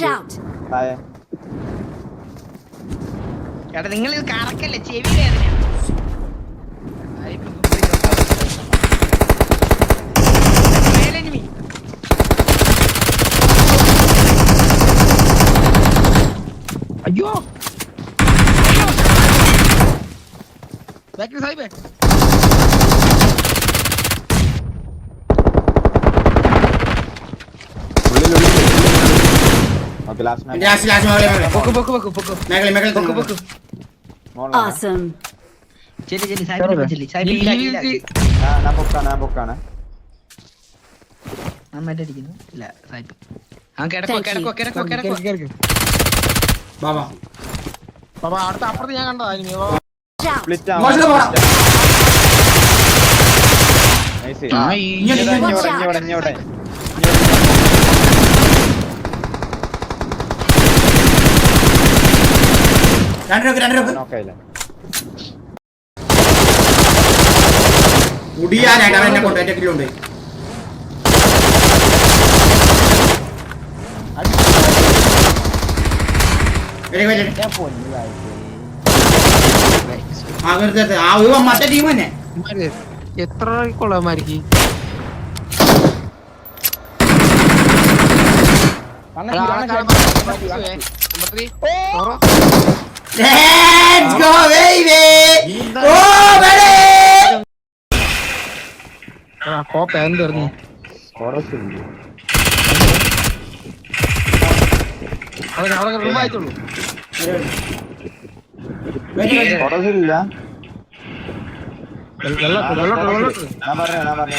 Watch out! താഴെ എടാ നിങ്ങൾ ഇത് കറക്കല്ലേ? ചെവി വേദന അയ്യോ. സാഹിബേ ഓക്കെ ലാസ്റ്റ് ലാസ്റ്റ് ലാസ്റ്റ് മേഖല മേഖല പൊക്ക് പൊക്ക് പൊക്ക് പൊക്ക് മേഖല മേഖല പൊക്ക് പൊക്ക് Awesome. ചെല്ലി ചെല്ലി സാഹിബ് ചെല്ലി. സാഹിബ് ഈ- ഈ- ഈ- ഞാൻ പൊക്കാണ് ഞാൻ പൊക്കാണ് നന്നായിട്ട് അടിക്കുന്നു. ഇല്ല സാഹിബ് ആ കിടക്കോ. കിടക്കോ കിടക്കോ കിടക്കോ. ബാബാ. ബാബാ അടുത്ത അപ്പുറത്ത് ഞാൻ കണ്ടതാ ഇനി ബാബാ. സ്പ്ലിറ്റ് പോടാ. നൈസ് ഇങ്ങോട്ട് ഇങ്ങോട്ട് ഇങ്ങോട്ട് out. ഇങ്ങോട്ട് രണ്ട് രൂപ രണ്ട് നോക്കായില്ല കുടിയാനായിട്ട് അവൻ എന്നെ കൊണ്ട് എന്റെ ഒരു മറ്റേ ടീം തന്നെ. എത്ര കൊള്ളമാർക്ക് Let's കോപ്പ എന്ത് പറഞ്ഞു അവിടെ റൂം ആയിട്ടുള്ളൂ. കുറച്ചില്ല. വെള്ളോട്ട് വെള്ളോട്ട് വെള്ളോട്ട് ഞാൻ പറഞ്ഞു